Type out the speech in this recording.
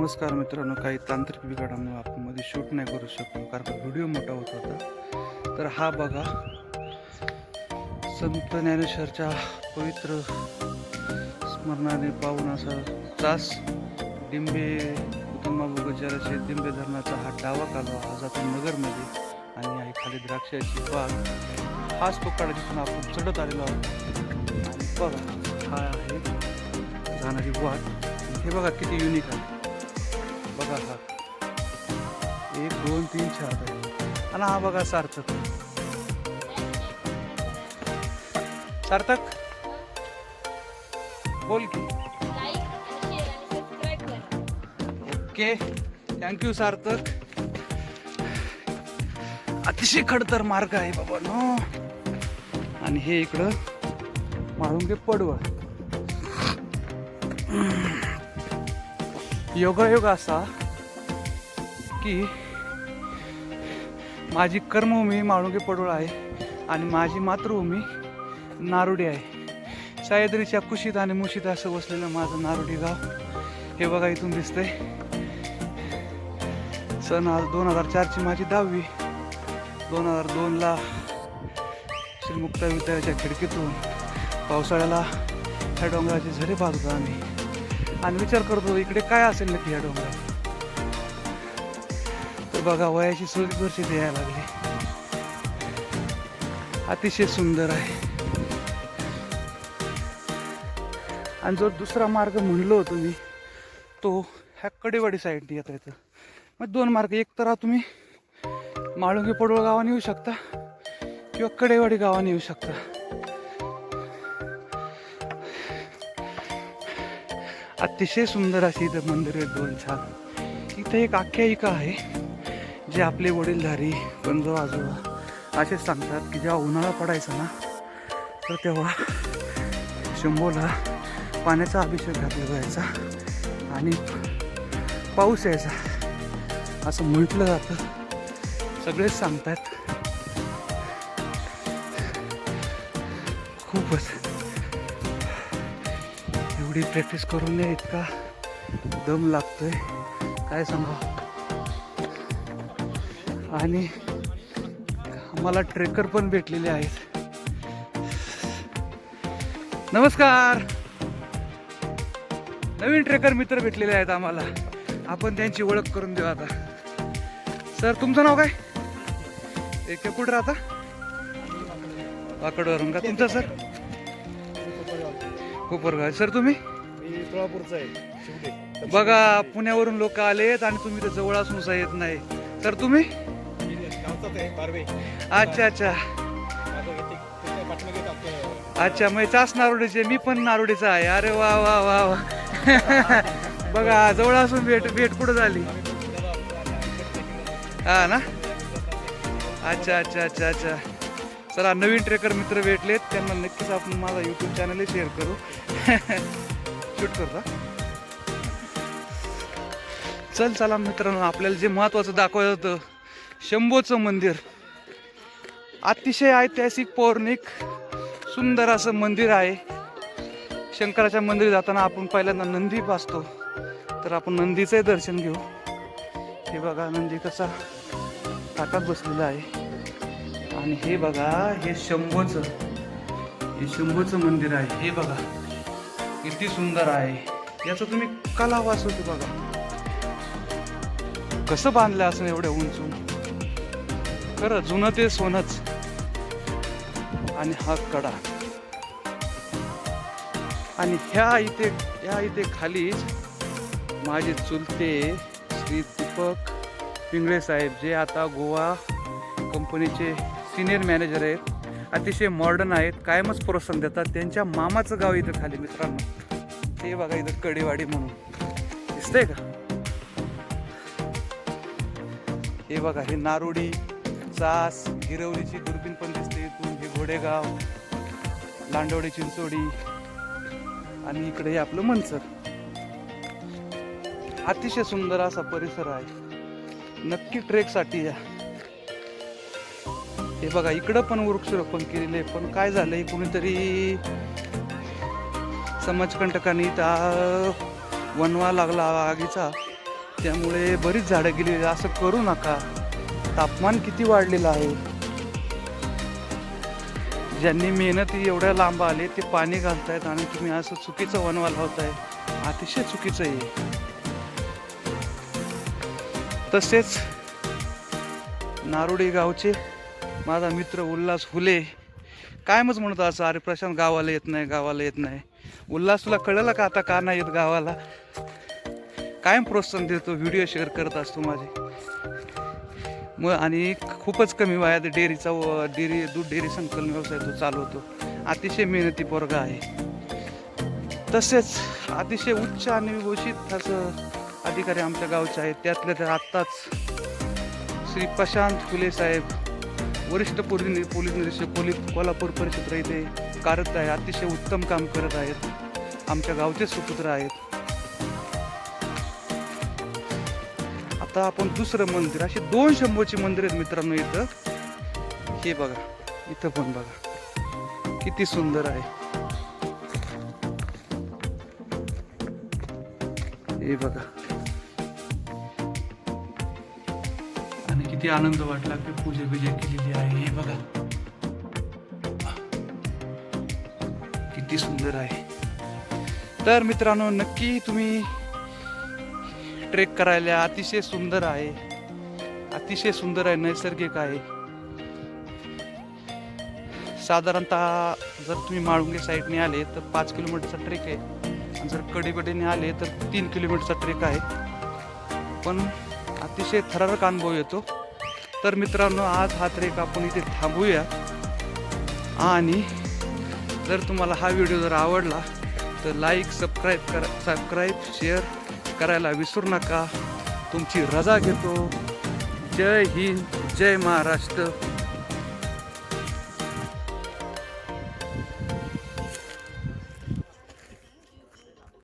नमस्कार मित्रांनो काही तांत्रिक बिघाडामुळे आपण मध्ये शूट नाही करू शकलो कारण व्हिडिओ मोठा होत होता. तर हा बघा संत ज्ञानेश्वरच्या पवित्र स्मरणाने पाहून असा तास डिंबे उत्तमाबू डिंबे धरणाचा हा डावा कालवा हा जातो नगरमध्ये आणि आहे खाली द्राक्षाची बाग. हाच तो काढा जिथून आपण चढत आलेलो आहोत. आणि बघा हा आहे जाणारी वाट. हे बघा किती युनिक आहे. बघा हा. एक दोन तीन चार. आहे आणि हा बघा सार्थक. सार्थक? बोल की. ओके. Thank you Sarthak. अतिशय खडतर मार्ग आहे बाबा नो आणि हे इकडं माळुंगे पडवळ. योगायोग असा की माझी कर्मभूमी माळुंगे पडोळ आहे आणि माझी मातृभूमी नारुडी आहे. सह्याद्रीच्या कुशीत आणि मुशीत असं बसलेलं माझं नारुडी गाव हे बघा इथून दिसतंय. सन आज दोन हजार चारची माझी दहावी. दोन हजार दोनला श्रीमुक्ता विद्यालयाच्या खिडकीतून पावसाळ्याला ह्या डोंगराचे झरे पाहतो आम्ही. आणि विचार करतो इकडे काय असेल नक्की या डोंगरात? तर बघा वयाची सोळी वर्षी यायला लागली. अतिशय सुंदर आहे. आणि जो दुसरा मार्ग म्हणलो होतो मी तो ह्या कडेवाडी साईडने येता येतं. मग दोन मार्ग एक तर तुम्ही माळुंगी पडवळ गावाने येऊ शकता किंवा कडेवाडी गावाने येऊ शकता. अतिशय सुंदर अशी इथं मंदिर आहेत दोन छान. इथं एक आख्यायिका आहे जे आपले वडीलधारी पंजो आजोबा असे सांगतात की जेव्हा उन्हाळा पडायचा ना तर तेव्हा शंभूला पाण्याचा अभिषेक घातला जायचा आणि पाऊस यायचा असं म्हटलं जातं. सगळेच सांगतात. खूपच. एवढी प्रॅक्टिस करून नाही इतका दम लागतोय. काय सांगा आणि आम्हाला ट्रेकर पण भेटलेले आहेत. नमस्कार! नवीन ट्रेकर मित्र भेटलेले आहेत आम्हाला. आपण त्यांची ओळख करून देऊ आता. सर तुमचं नाव काय? एक कुठं राहता? वाकडवरून का? तुमचं सर कोपरगाव सर तुम्ही? मी सोलापूरचा आहे शिवडे बघा पुण्यावरून लोक आलेत आणि तुम्ही तर जवळ असून सुद्धा येत नाही. तर तुम्ही? मी गावचाच आहे पारवे. अच्छा अच्छा. माझं इथे त्याच्या पाठीमागे आपलं अच्छा मग चाच नारोडीचे मी पण नारोडीचा आहे. अरे वा वा वा वा. बघा जवळ असून भेट भेट कुठं झाली? हा ना? अच्छा अच्छा अच्छा अच्छा. चला नवीन ट्रेकर मित्र भेटलेत. त्यांना नक्कीच आपण माझा यूट्यूब चॅनलही शेअर करू. शूट करता. चल चला मित्रांनो आपल्याला जे महत्वाचं दाखवायचं होतं शंभोचं मंदिर. अतिशय ऐतिहासिक पौर्णिक सुंदर असं मंदिर आहे. शंकराच्या मंदिर जाताना आपण पहिल्यांदा नंदी पाचतो तर आपण नंदीचंही दर्शन घेऊ. हे बघा नंदी कसा ताटात बसलेला आहे. आणि हे बघा हे शंभूचं हे शंभूचं मंदिर आहे. हे बघा किती सुंदर आहे. याचं तुम्ही कला वाचवतो बघा. कसं बांधलं असं एवढ्या उंचून? खरं जुनं ते सोनच. आणि हा कडा. आणि ह्या इथे ह्या इथे खालीच माझे चुलते श्री दीपक पिंगळे साहेब जे आता गोवा कंपनीचे सिनियर मॅनेजर आहेत अतिशय मॉडर्न आहेत कायमच प्रोत्साहन देतात. त्यांच्या मामाचं गाव इथं खाली मित्रांनो. ते बघा इथं कडेवाडी म्हणून. दिसतंय का? हे बघा हे नारोडी चास गिरवलीची दुर्बीण पण दिसते इथून. हे घोडेगाव लांडवडी चिंचोडी आणि इकडे हे आपलं मनसर. अतिशय सुंदर असा परिसर आहे. नक्की ट्रेकसाठी या. हे बघा इकडं पण वृक्षारोपण केलेले पण काय झालंय कुणीतरी समाजकंटकांनी त्या वनवा लागला आगीचा. त्यामुळे बरीच झाडं गेली असं करू नका. तापमान किती वाढलेलं आहे? ज्यांनी मेहनत एवढ्या लांब आले ते पाणी घालतायत आणि तुम्ही असं चुकीचं वनवा लावताय अतिशय चुकीचं आहे तसेच नारोडी गावचे माझा मित्र उल्हास फुले कायमच म्हणतो असं अरे प्रशांत गावाला येत नाही गावाला येत नाही. उल्हास तुला कळलं का आता का नाही येत गावाला? कायम प्रोत्साहन देतो व्हिडिओ शेअर करत असतो माझे. मग आणि खूपच कमी वयात डेअरीचा व डेअरी दूध डेअरी संकलन व्यवसाय तो चालवतो अतिशय मेहनती पोरगा आहे. तसेच अतिशय उच्च आणि विभूषित असं अधिकारी आमच्या गावचे आहेत. त्यातल्या तर आत्ताच श्री प्रशांत फुले साहेब वरिष्ठ पोलीस पोलीस निरीक्षक पोलीस कोल्हापूर परिषद इथे कार्यरत आहे अतिशय उत्तम काम करत आहेत. आमच्या गावचे सुपुत्र आहेत. आता आपण दुसरं मंदिर असे दोन शंभरची मंदिर आहेत मित्रांनो इथं. हे बघा इथं पण बघा. किती सुंदर आहे. हे बघा. किती आनंद वाटला की पूजा बिजा केलेली आहे. हे बघा. किती सुंदर आहे. तर मित्रांनो नक्की तुम्ही ट्रेक करायला अतिशय सुंदर आहे. अतिशय सुंदर आहे नैसर्गिक आहे. साधारणतः जर तुम्ही माळुंगे साईडने आले तर पाच किलोमीटरचा ट्रेक आहे. आणि जर कडेकडेने आले तर तीन किलोमीटरचा ट्रेक आहे. पण अतिशय थरारक अनुभव येतो. तर मित्रांनो आज हा ट्रेक आपण इथे थांबूया. आणि जर तुम्हाला हा व्हिडिओ जर आवडला तर लाईक सबस्क्राईब करा सबस्क्राईब शेअर करायला विसरू नका. तुमची रजा घेतो. जय हिंद जय महाराष्ट्र.